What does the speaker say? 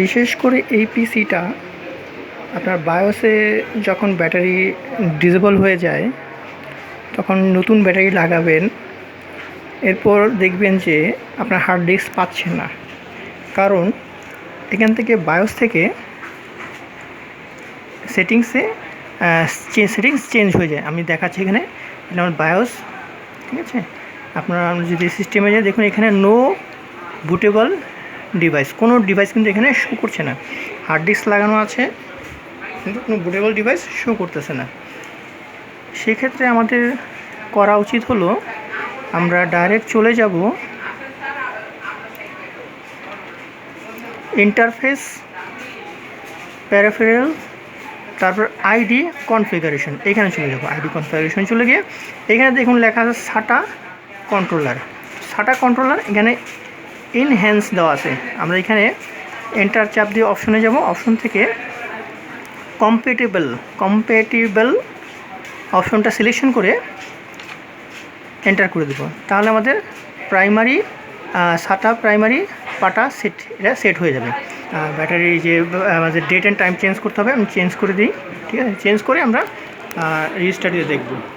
বিশেষ করে এই পিসিটা আপনার বায়োসে যখন ব্যাটারি ডিসেবল হয়ে যায়, তখন নতুন ব্যাটারি লাগাবেন। এরপর দেখবেন যে আপনার হার্ড ডিস্ক পাচ্ছে না। কারণ এখান থেকে বায়োস থেকে সেটিংসে সেটিংস চেঞ্জ হয়ে যায়। আমি দেখাচ্ছি এখানে। এটা আমার বায়োস ঠিক আছে? আপনারা যদি সিস্টেমে যায় দেখুন এখানে নো বুটেবল ডিভাইস কোনো ডিভাইস কিন্তু এখানে শো করছে না। হার্ড ডিস্ক লাগানো আছে, কিন্তু কোনো বুটেবল ডিভাইস শো করতেছে না। সেক্ষেত্রে আমাদের করা উচিত হলো, আমরা ডাইরেক্ট চলে যাব ইন্টারফেস প্যারাফেরাল তারপর আইডি কনফিগারেশন এখানে চলে যাব। আইডি কনফিগারেশন চলে গিয়ে, এখানে দেখুন লেখা আছে সাটা কন্ট্রোলার সাটা কন্ট্রোলার এখানে ইনহ্যান্স দেওয়া আছে। আমরা এখানে এন্টার চাপ দিয়ে অপশনে যাব। অপশন থেকে কম্পেটেবল কম্পেটেবল অপশনটা সিলেকশন করে এন্টার করে দেবো। তাহলে আমাদের primary SATA primary PATA set এটা সেট হয়ে যাবে। ব্যাটারি যে আমাদের ডেট অ্যান্ড টাইম চেঞ্জ করতে হবে, আমি চেঞ্জ করে দিই, ঠিক আছে? চেঞ্জ করে আমরা রেজিস্টার দিয়ে দেখব।